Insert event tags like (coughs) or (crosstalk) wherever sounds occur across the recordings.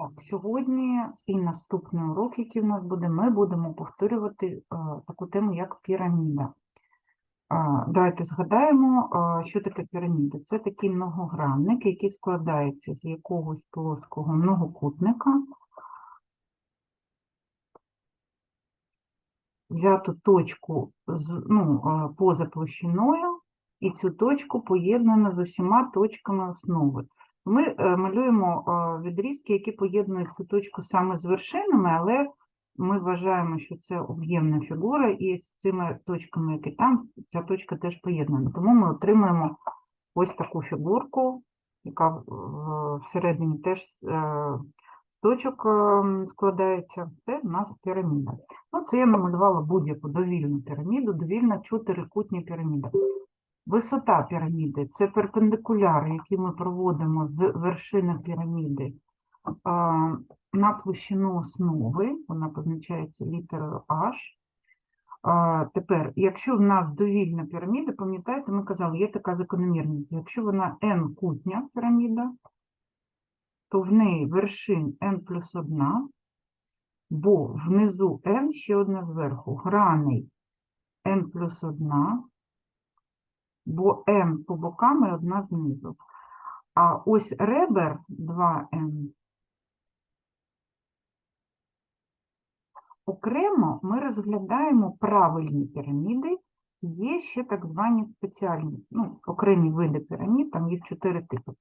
Так, сьогодні і наступний урок, який в нас буде, ми будемо повторювати е, таку тему, як піраміда. А, Давайте згадаємо, а, що таке піраміда. Це такий многогранник, який складається з якогось плоского многокутника. Взяту точку ну, е, поза площиною, і цю точку поєднано з усіма точками основи. Ми е, малюємо е, відрізки, які поєднують цю точку саме з вершинами, але ми вважаємо, що це об'ємна фігура, і з цими точками, які там, ця точка теж поєднана. Тому ми отримуємо ось таку фігурку, яка всередині теж е, точок складається. Це в нас піраміда. Ну, це я намалювала будь-яку довільну піраміду, довільна чотирикутня піраміда. Висота піраміди це перпендикуляр, який ми проводимо з вершини піраміди на площину основи, вона позначається літерою H. Тепер, якщо в нас довільна піраміда, пам'ятаєте, ми казали, є така закономірність. Якщо вона n-кутня піраміда, то в неї вершин n плюс 1, бо внизу n ще одна зверху, граней n плюс 1, бо m по бокам і одна знизу. А ось ребер 2m. Окремо ми розглядаємо правильні піраміди, є ще так звані спеціальні, ну, окремі види пірамід, там їх чотири типи.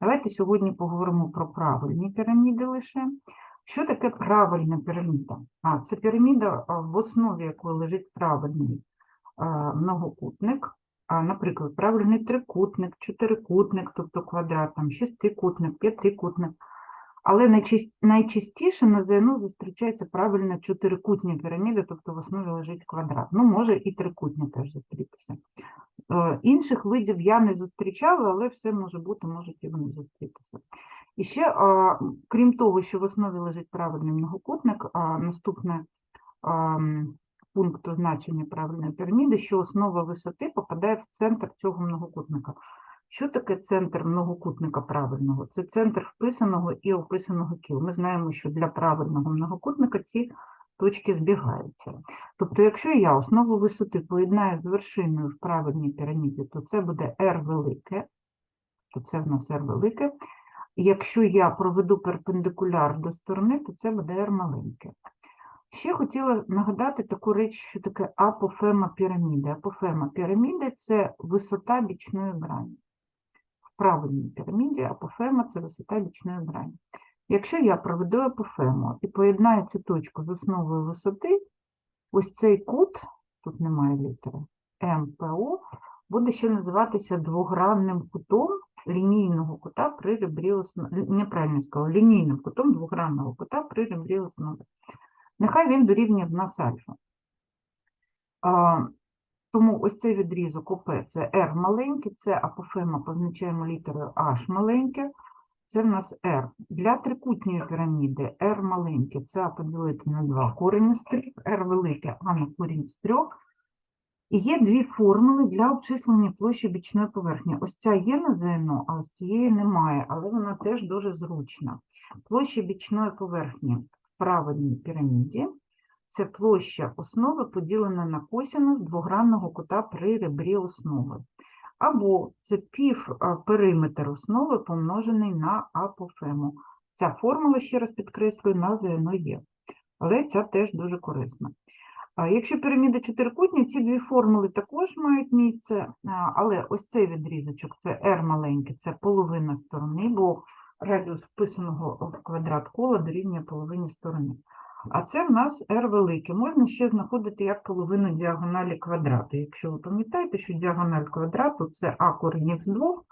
Давайте сьогодні поговоримо про правильні піраміди лише. Що таке правильна піраміда? А, це піраміда, в основі якої лежить правильний а, многокутник, наприклад, правильний трикутник, чотирикутник, тобто квадрат, там, шестикутник, п'ятикутник. Але найчас- найчастіше на ЗНО зустрічається правильна чотирикутня піраміда, тобто в основі лежить квадрат. Ну, може і трикутня теж зустрітися. Е, Інших видів я не зустрічала, але все може бути, можуть і вони зустрітися. І ще, крім того, що в основі лежить правильний многокутник, наступне м, пункт означення правильної піраміди, що основа висоти попадає в центр цього многокутника. Що таке центр многокутника правильного? Це центр вписаного і описаного кіл. Ми знаємо, що для правильного многокутника ці точки збігаються. Тобто, якщо я основу висоти поєднаю з вершиною в правильній піраміді, то це буде r велике, то це в нас r велике. Якщо я проведу перпендикуляр до сторони, то це буде r маленьке. Ще хотіла нагадати таку реч, що таке апофема піраміди. Апофема піраміди – це висота бічної грані. В правильній піраміді апофема – це висота бічної грані. Якщо я проведу апофему і поєднаю цю точку з основою висоти, ось цей кут, тут немає літери, МПО, буде ще називатися двогранним кутом лінійного кута при ребрі основи. Неправильно сказала, лінійним кутом двогранного кута при ребрі основи. Нехай він дорівнює в нас альфа. А, тому ось цей відрізок ОП це R маленький, це апофема позначаємо літерою H маленьке, це в нас R. Для трикутньої піраміди R маленьке це А поділити на 2 корінь із 3, R велике А на корінь з 3. І є дві формули для обчислення площі бічної поверхні. Ось ця є на ЗНО, а ось цієї немає, але вона теж дуже зручна. Площа бічної поверхні правильній піраміді це площа основи поділена на косінус двогранного кута при ребрі основи. Або це пів периметр основи помножений на апофему. Ця формула, ще раз підкреслюю, на ЗНО є. Але ця теж дуже корисна. Якщо піраміда чотирикутня, ці дві формули також мають місце, але ось цей відрізочок, це r маленький, це половина сторони, бо радіус вписаного в квадрат кола дорівнює половині сторони. А це в нас r велике. Можна ще знаходити як половину діагоналі квадрату. Якщо ви пам'ятаєте, що діагональ квадрату це а корінь з 2,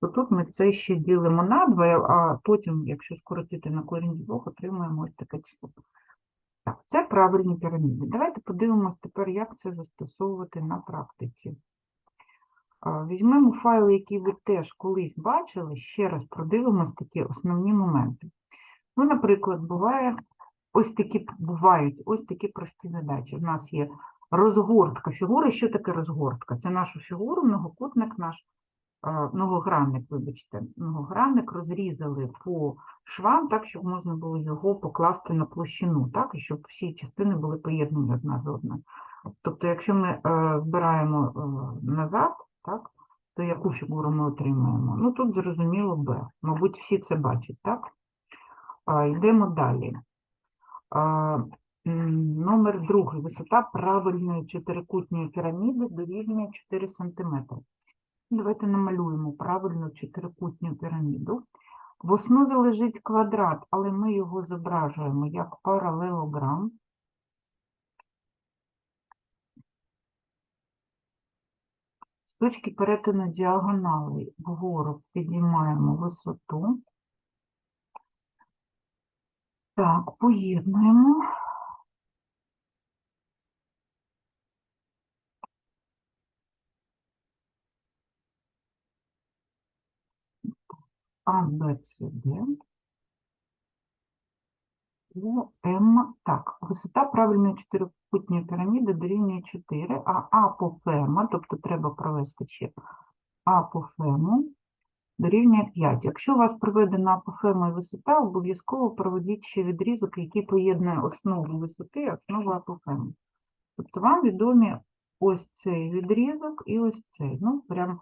то тут ми це ще ділимо на 2, а потім, якщо скоротити на корінь з 2, отримуємо ось таке число. Так, це правильні піраміди. Давайте подивимось тепер, як це застосовувати на практиці. Візьмемо файли, які ви теж колись бачили, ще раз продивимось такі основні моменти. Ну, наприклад, буває ось такі бувають ось такі прості задачі. У нас є розгортка фігури. Що таке розгортка? Це нашу фігуру, многокутник наш е, многогранник, вибачте, многогранник розрізали по швам так, щоб можна було його покласти на площину, так, і щоб всі частини були поєднані одна з одною. Тобто, якщо ми е, збираємо е, назад, так, то яку фігуру ми отримаємо? Ну, тут зрозуміло Б. Мабуть, всі це бачать, так? А, йдемо далі. А, номер другий. Висота правильної чотирикутньої піраміди дорівнює 4 см. Давайте намалюємо правильну чотирикутню піраміду. В основі лежить квадрат, але ми його зображуємо як паралелограм. З точки перетину діагоналей вгору підіймаємо висоту. Так, поєднуємо. А, Б, С, Д. О, М. Так, висота правильної чотирикутньої піраміди дорівнює 4, а апофема, тобто треба провести ще апофему, дорівнює 5. Якщо у вас проведена апофема і висота, обов'язково проведіть ще відрізок, який поєднує основу висоти і основу апофеми. Тобто вам відомі ось цей відрізок і ось цей. Ну, прям е,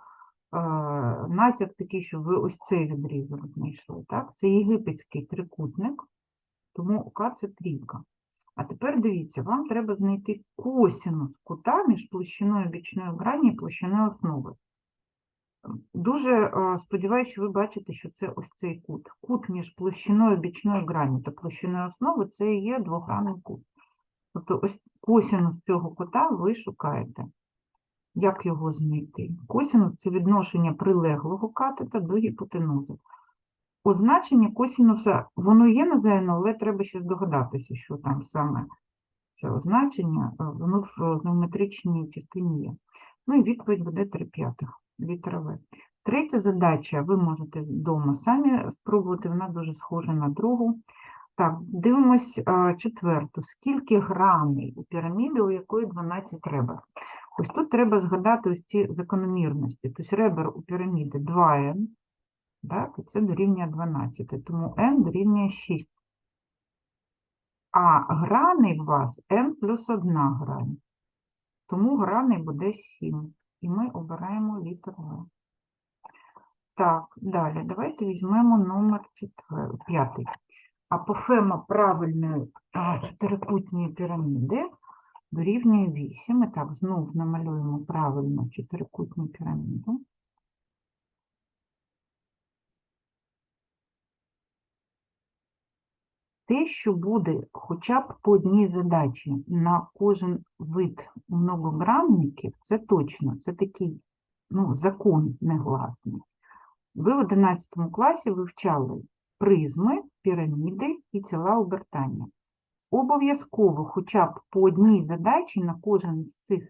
натяк такий, що ви ось цей відрізок знайшли. Так? Це єгипетський трикутник, тому ОК це трійка. А тепер дивіться, вам треба знайти косинус кута між площиною бічної грані і площиною основи. Дуже е, сподіваюся, що ви бачите, що це ось цей кут. Кут між площиною бічної грані та площиною основи це і є двогранний кут. Тобто ось косинус цього кута ви шукаєте. Як його знайти? Косинус – це відношення прилеглого катета до гіпотенузи. Означення косинуса, воно є на ЗНО, але треба ще здогадатися, що там саме це означення, воно в геометричній частині є. Ну і відповідь буде 3 п'ятих, літера В. Третя задача, ви можете вдома самі спробувати, вона дуже схожа на другу. Так, дивимось четверту. Скільки граней у піраміди, у якої 12 ребер? Ось тут треба згадати ось ці закономірності. Тобто ребер у піраміди 2n, так, і це дорівнює 12, тому n дорівнює 6. А граней у вас n плюс 1 грань. Тому граней буде 7. І ми обираємо літеру В. Так, далі. Давайте візьмемо номер 5. Апофема правильної чотирикутньої піраміди дорівнює 8. І так, знов намалюємо правильну чотирикутню піраміду. Те, що буде хоча б по одній задачі на кожен вид многогранників, це точно, це такий ну, закон негласний. Ви в 11 класі вивчали призми, піраміди і ціла обертання. Обов'язково хоча б по одній задачі на кожен з цих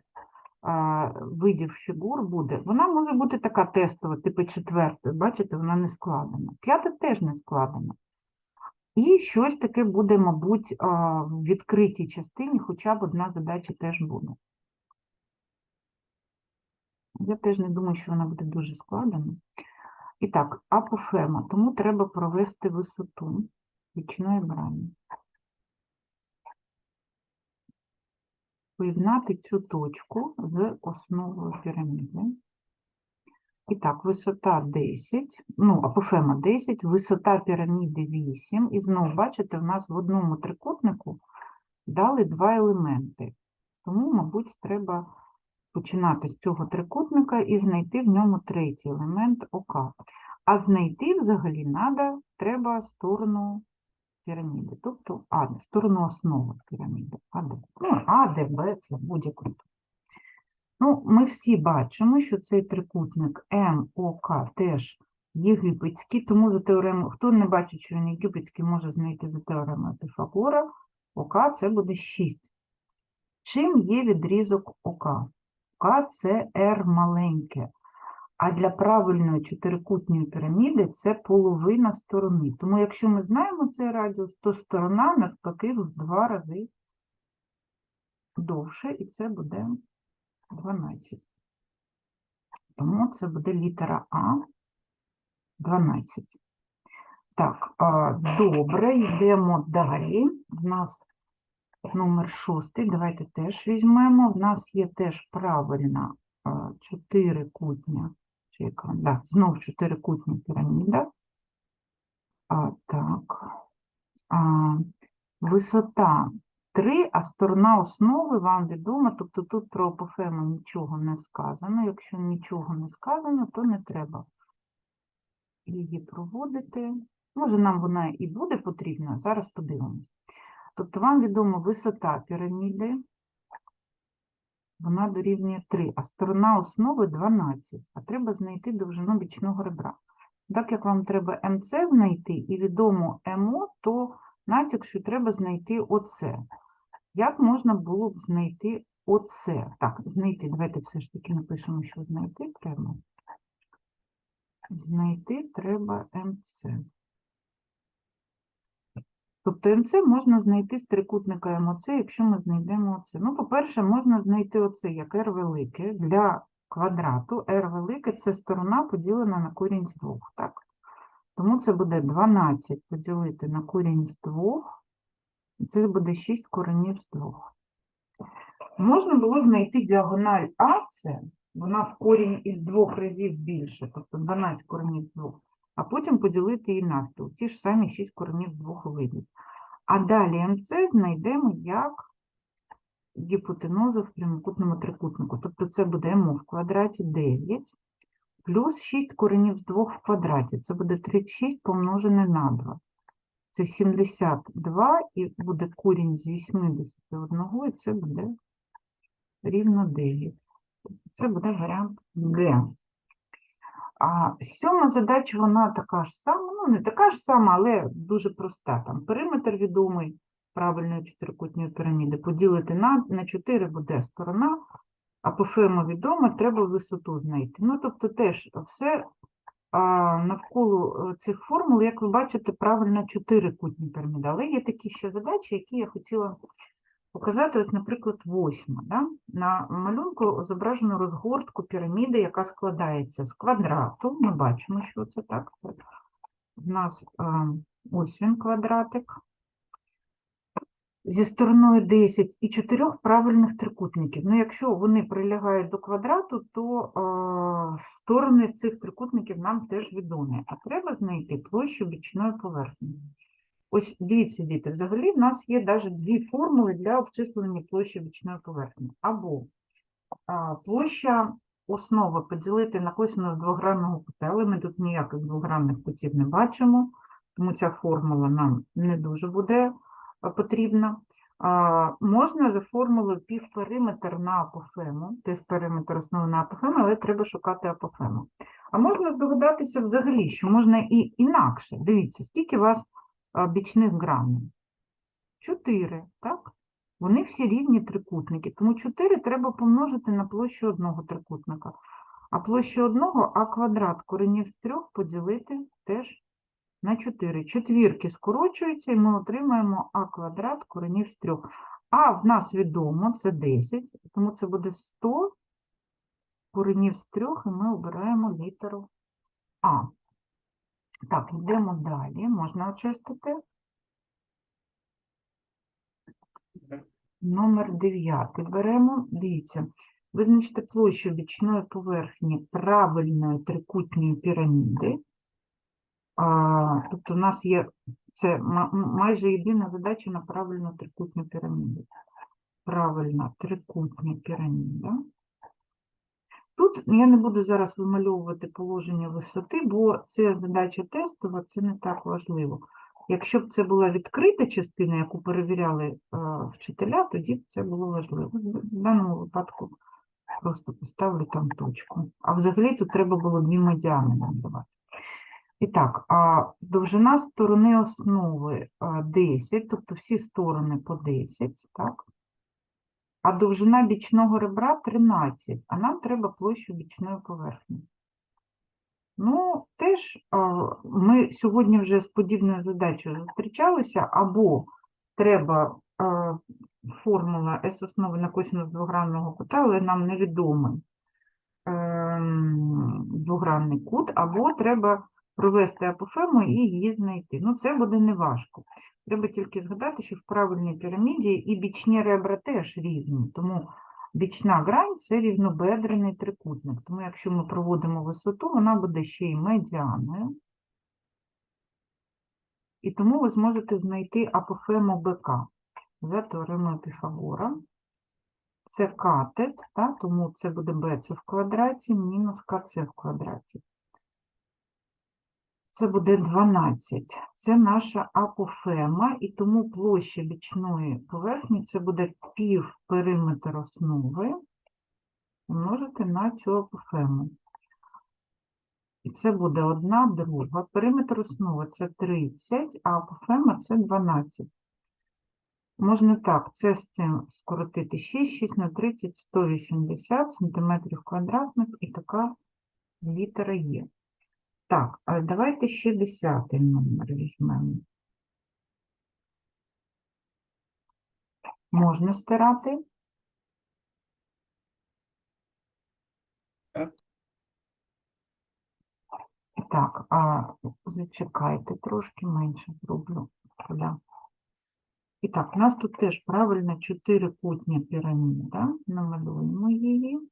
а, видів фігур буде. Вона може бути така тестова, типу четвертої, бачите, вона не складена. П'ята теж не складена. І щось таке буде, мабуть, в відкритій частині, хоча б одна задача теж буде. Я теж не думаю, що вона буде дуже складена. І так, апофема, тому треба провести висоту вічної грані. Поєднати цю точку з основою піраміди. І так, висота 10, ну, апофема 10, висота піраміди 8. І знову, бачите, в нас в одному трикутнику дали два елементи. Тому, мабуть, треба починати з цього трикутника і знайти в ньому третій елемент ОК. А знайти взагалі надо, треба сторону піраміди, тобто АД, сторону основи піраміди. АД. Ну, АД, Б, це будь-яку. Ну, ми всі бачимо, що цей трикутник МОК теж єгипетський, тому за теоремою, хто не бачить, що він єгипетський, може знайти за теоремою Піфагора, ОК це буде 6. Чим є відрізок ОК? ОК це R маленьке. А для правильної чотирикутньої піраміди це половина сторони. Тому якщо ми знаємо цей радіус, то сторона навпаки в два рази довше, і це буде 12. Тому це буде літера А 12. Так, добре, йдемо далі. В нас номер шостий. Давайте теж візьмемо. В нас є теж правильна чотирикутня, яка? Да, знов чотирикутня піраміда. А, так. А, висота 3, а сторона основи вам відома, тобто тут про апофему нічого не сказано. Якщо нічого не сказано, то не треба її проводити. Може, нам вона і буде потрібна, зараз подивимось. Тобто вам відома висота піраміди, вона дорівнює 3, а сторона основи 12, а треба знайти довжину бічного ребра. Так як вам треба МЦ знайти і відомо МО, то натяк, що треба знайти ОЦ. Як можна було б знайти оце? Так, знайти, давайте все ж таки напишемо, що знайти треба. Знайти треба МЦ. Тобто МЦ можна знайти з трикутника МОЦ, якщо ми знайдемо оце. Ну, по-перше, можна знайти оце як r велике для квадрату. r велике – це сторона поділена на корінь з двох, так? Тому це буде 12 поділити на корінь з двох, це буде 6 коренів з двох. Можна було знайти діагональ АЦ, вона в корінь із двох разів більше, тобто 12 коренів з двох, а потім поділити її навпіл, ті ж самі 6 коренів з двох вийдуть. А далі МЦ знайдемо як гіпотенузу в прямокутному трикутнику. Тобто це буде МО в квадраті 9 плюс 6 коренів з 2 в квадраті. Це буде 36 помножене на 2. Це 72 і буде корінь з 81, і це буде рівно 9. Тобто Це буде варіант Г. А сьома задача, вона така ж сама, ну не така ж сама, але дуже проста. Там периметр відомий правильної чотирикутньої піраміди. Поділити на, на 4 буде сторона, апофема відома, треба висоту знайти. Ну, тобто теж все а, навколо е, цих формул, як ви бачите, правильно чотирикутні піраміди. Але є такі ще задачі, які я хотіла показати, от, наприклад, восьма. Да? На малюнку зображено розгортку піраміди, яка складається з квадрату. Ми бачимо, що це так. В нас е, ось він квадратик. Зі стороною 10 і чотирьох правильних трикутників. Ну, якщо вони прилягають до квадрату, то е, сторони цих трикутників нам теж відомі. А треба знайти площу бічної поверхні. Ось дивіться, діти, взагалі в нас є навіть дві формули для обчислення площі бічної поверхні. Або а, площа основи поділити на косинус двогранного кута, але ми тут ніяких двогранних кутів не бачимо, тому ця формула нам не дуже буде потрібна. Можна за формулою півпериметр на апофему, півпериметр основи на апофему, але треба шукати апофему. А можна здогадатися взагалі, що можна і інакше. Дивіться, скільки у вас бічних граней? Чотири, так? Вони всі рівні трикутники, тому 4 треба помножити на площу одного трикутника. А площу одного, а квадрат коренів з трьох поділити теж на 4. Четвірки скорочуються, і ми отримаємо а квадрат коренів з трьох. А в нас відомо, це 10, тому це буде 100 коренів з трьох, і ми обираємо літеру А. Так, йдемо далі. Можна очистити. Номер 9 беремо. Дивіться, визначте площу бічної поверхні правильної трикутньої піраміди. А, тобто у нас є це майже єдина задача на правильну трикутню піраміду. Правильна трикутня піраміда. Тут я не буду зараз вимальовувати положення висоти, бо це задача тестова, це не так важливо. Якщо б це була відкрита частина, яку перевіряли е, вчителя, тоді б це було важливо. В даному випадку просто поставлю там точку. А взагалі тут треба було дві медіани нам давати. І так, а довжина сторони основи 10, тобто всі сторони по 10, так? А довжина бічного ребра 13, а нам треба площу бічної поверхні. Ну, теж ми сьогодні вже з подібною задачею зустрічалися, або треба формула S основи на косинус двогранного кута, але нам невідомий ем, двогранний кут, або треба провести апофему і її знайти. Ну, це буде неважко. Треба тільки згадати, що в правильній піраміді і бічні ребра теж різні, тому бічна грань це рівнобедрений трикутник. Тому якщо ми проводимо висоту, вона буде ще й медіаною. І тому ви зможете знайти апофему БК за теоремою Піфагора. Це катет, тому це буде BC в квадраті мінус КЦ в квадраті. Це буде 12. Це наша апофема, і тому площа бічної поверхні це буде пів периметр основи умножити на цю апофему. І це буде одна друга. Периметр основи це 30, а апофема це 12. Можна так, це з цим скоротити 6, 6 на 30, 180 сантиметрів квадратних, і така літера є. Так, а давайте ще 10 номер візьмемо. Можна стирати? Так. Так, а зачекайте, трошки менше зроблю поля. І так, у нас тут теж правильно чотирикутня піраміда. Намалюємо її.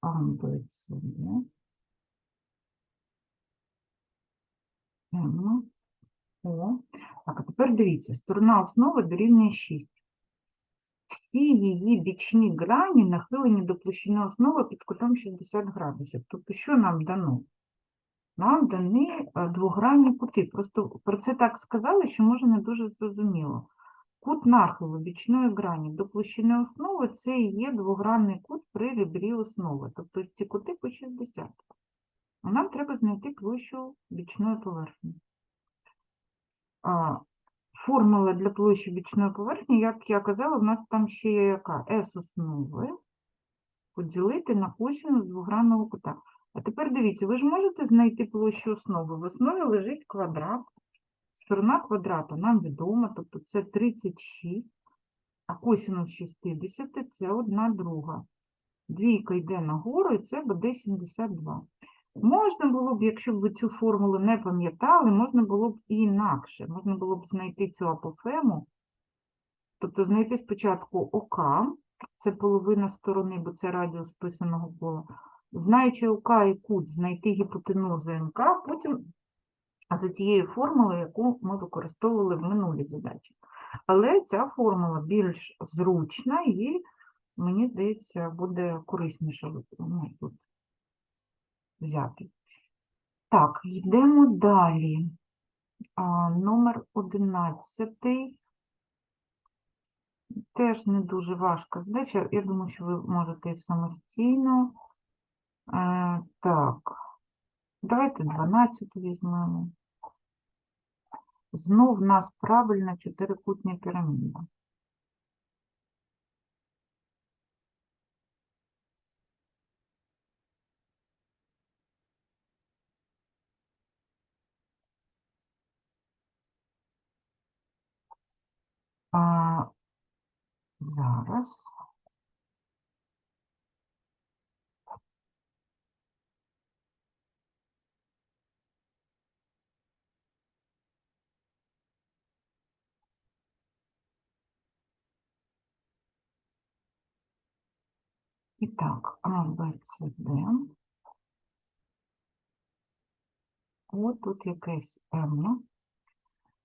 А, Б, М, О. Так, а тепер дивіться, сторона основи дорівнює 6. Всі її бічні грані нахилені до площини основи під кутом 60 градусів. Тобто, що нам дано? Нам дані е, двогранні кути. Просто про це так сказали, що може не дуже зрозуміло. Кут нахилу бічної грані до площини основи це і є двогранний кут при ребрі основи. Тобто ці кути по 60. А нам треба знайти площу бічної поверхні. Формула для площі бічної поверхні, як я казала, в нас там ще є яка? S основи поділити на косинус двогранного кута. А тепер дивіться, ви ж можете знайти площу основи. В основі лежить квадрат. Сторона квадрата нам відома, тобто це 36, а косинус 60 – це одна друга. Двійка йде нагору, і це буде 72. Можна було б, якщо б ви цю формулу не пам'ятали, можна було б і інакше. Можна було б знайти цю апофему, тобто знайти спочатку ОК, це половина сторони, бо це радіус писаного кола. Знаючи ОК і кут, знайти гіпотенузу МК, потім за тією формулою, яку ми використовували в минулій задачі. Але ця формула більш зручна і, мені здається, буде корисніше ну, тут взяти. Так, йдемо далі. А, номер 11. Теж не дуже важка задача. Я думаю, що ви можете самостійно. Е, так, давайте 12 візьмемо. Знов в нас правильна чотирикутня піраміда. А, зараз. І так, А, Б, С, Д. От тут якесь М.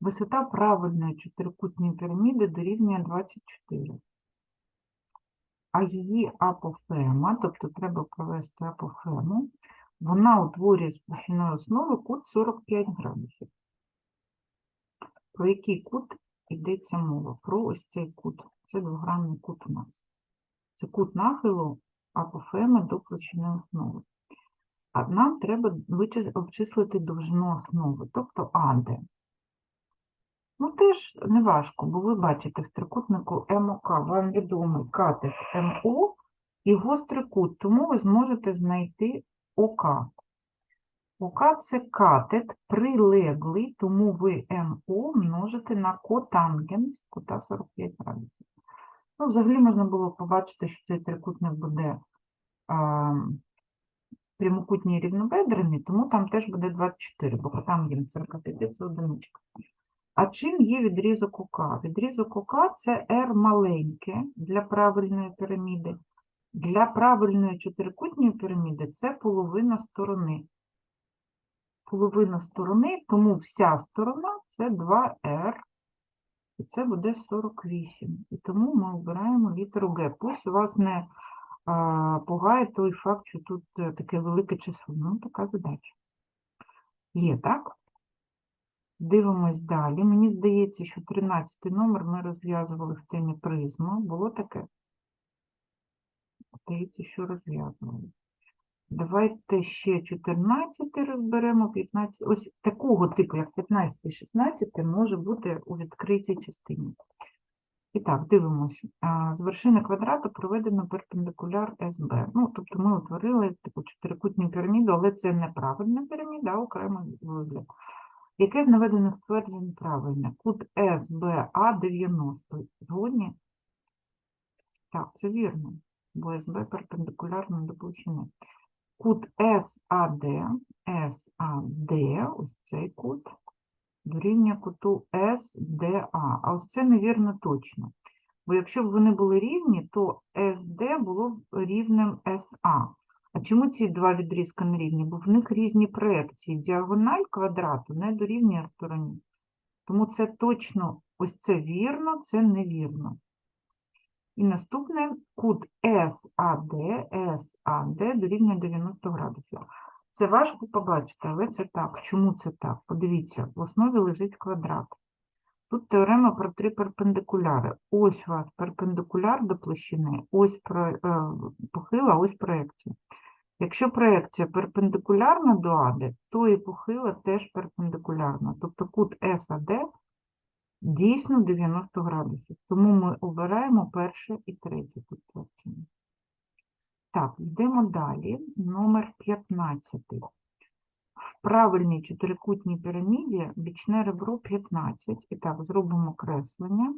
Висота правильної чотирикутної піраміди дорівнює 24. А її апофема, тобто треба провести апофему, вона утворює з площиною основи кут 45 градусів. Про який кут йдеться мова? Про ось цей кут. Це двогранний кут у нас. Це кут нахилу апофеми до площини основи. А нам треба обчислити довжину основи, тобто АД. Ну, теж не важко, бо ви бачите в трикутнику МОК вам відомий катет МО і гострий кут, тому ви зможете знайти ОК. ОК – це катет прилеглий, тому ви МО множите на котангенс кута 45 градусів. Ну, взагалі можна було побачити, що цей трикутник буде а, прямокутній рівнобедрений, тому там теж буде 24, бо котангенс 45 – це одиничка. А чим є відрізок ОК? Відрізок ОК – це R маленьке для правильної піраміди. Для правильної чотирикутньої піраміди це половина сторони. Половина сторони, тому вся сторона – це 2R, і це буде 48. І тому ми обираємо літеру Г. Пусть вас не а, пугає той факт, що тут е, таке велике число. Ну, така задача. Є, так? Дивимось далі. Мені здається, що 13 номер ми розв'язували в темі призма. Було таке? Здається, що розв'язували. Давайте ще 14 розберемо, 15. Ось такого типу, як 15 і 16, може бути у відкритій частині. І так, дивимося. З вершини квадрату проведено перпендикуляр СБ. Ну, тобто ми утворили таку чотирикутню піраміду, але це не правильна піраміда, а окремий вигляд. Яке з наведених тверджень правильне? Кут СБА 90. Згодні? Так, це вірно, бо СБ перпендикулярно до площини. Кут САД, САД, ось цей кут, дорівнює куту СДА. А ось це невірно точно. Бо якщо б вони були рівні, то СД було б рівнем СА. А чому ці два відрізка не рівні? Бо в них різні проекції. Діагональ квадрату не дорівнює стороні. Тому це точно, ось це вірно, це невірно. І наступне кут САД, САД дорівнює 90 градусів. Це важко побачити, але це так. Чому це так? Подивіться, в основі лежить квадрат. Тут теорема про три перпендикуляри. Ось у вас перпендикуляр до площини, ось про, е, похила, ось проекція. Якщо проекція перпендикулярна до АД, то і похила теж перпендикулярна. Тобто кут САД дійсно 90 градусів. Тому ми обираємо перше і третє підтвердження. Так, йдемо далі. Номер 15. В правильній чотирикутній піраміді бічне ребро 15. І так, зробимо креслення.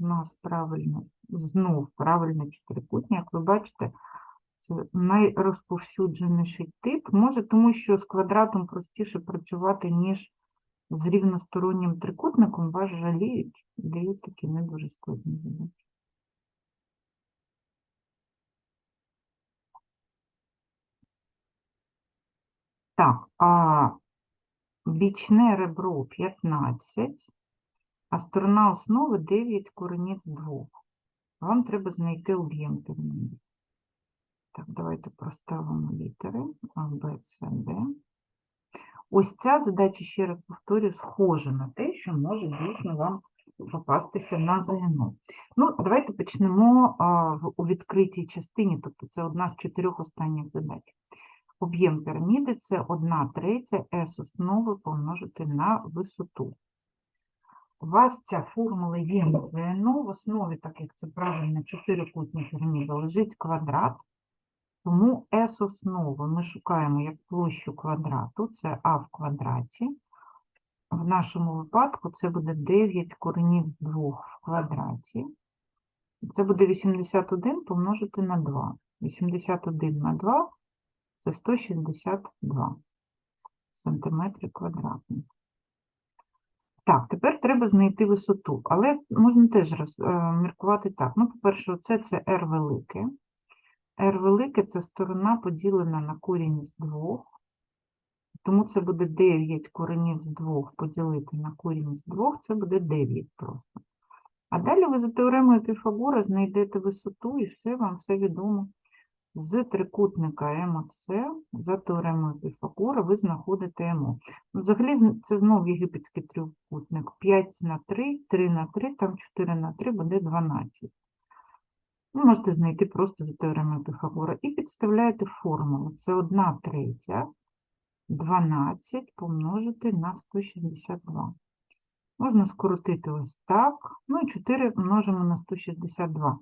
У нас правильно, знов правильно чотирикутні, як ви бачите, найрозповсюдженіший тип. Може, тому що з квадратом простіше працювати, ніж з рівностороннім трикутником, вас жаліють, дають такі не дуже складні задачі. Так, а бічне ребро 15, а сторона основи 9 коренів 2. Вам треба знайти об'єм піраміди. Так, давайте проставимо літери А, Б, С, Д. Ось ця задача, ще раз повторюю, схожа на те, що може дійсно вам попастися на ЗНО. Ну, давайте почнемо а, в, у відкритій частині, тобто це одна з чотирьох останніх задач. Об'єм піраміди – це 1 третя С основи помножити на висоту. У вас ця формула є на ЗНО, в основі, так як це правильно, чотирикутня піраміда, лежить квадрат, тому S основи ми шукаємо як площу квадрату, це А в квадраті. В нашому випадку це буде 9 коренів 2 в квадраті. Це буде 81 помножити на 2. 81 на 2 – це 162 сантиметри квадратні. Так, тепер треба знайти висоту, але можна теж е, міркувати так. Ну, по-перше, оце це R велике. R велике – це сторона поділена на корінь з 2. Тому це буде 9 коренів з 2 поділити на корінь з 2, це буде 9 просто. А далі ви за теоремою Піфагора знайдете висоту і все, вам все відомо. з трикутника МОЦ за теоремою Піфагора ви знаходите МО. Взагалі це знов єгипетський трикутник. 5 на 3, 3 на 3, там 4 на 3 буде 12. Ви можете знайти просто за теоремою Піфагора. І підставляєте формулу. Це 1 третя 12 помножити на 162. Можна скоротити ось так. Ну і 4 множимо на 162.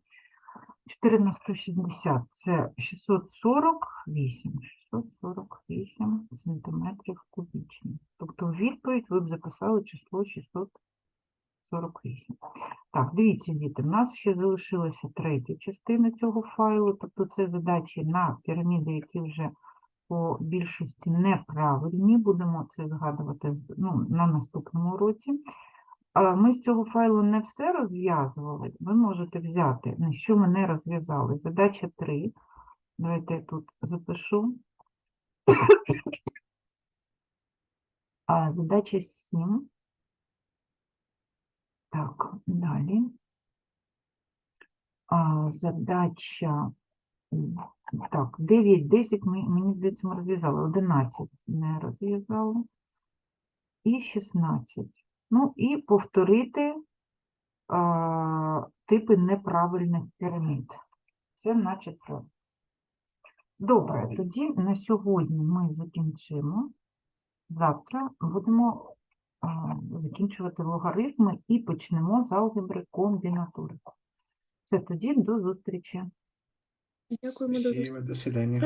4 на 160 це 648. 648 сантиметрів кубічних. Тобто в відповідь ви б записали число 648. Так, дивіться, діти, в нас ще залишилася третя частина цього файлу, тобто це задачі на піраміди, які вже по більшості неправильні. Будемо це згадувати ну, на наступному уроці. Ми з цього файлу не все розв'язували. Ви можете взяти, на що ми не розв'язали. Задача 3. Давайте я тут запишу. (coughs) Задача 7. Так, далі. А, задача. Так, 9, 10, ми, мені здається, ми розв'язали. 11 не розв'язали. І 16. Ну, і повторити а, типи неправильних пірамід. Це наче це. Добре, тоді на сьогодні ми закінчимо. Завтра будемо закінчувати логарифми і почнемо з алгебри комбінатури. Це тоді до зустрічі. Дякуємо до свидания.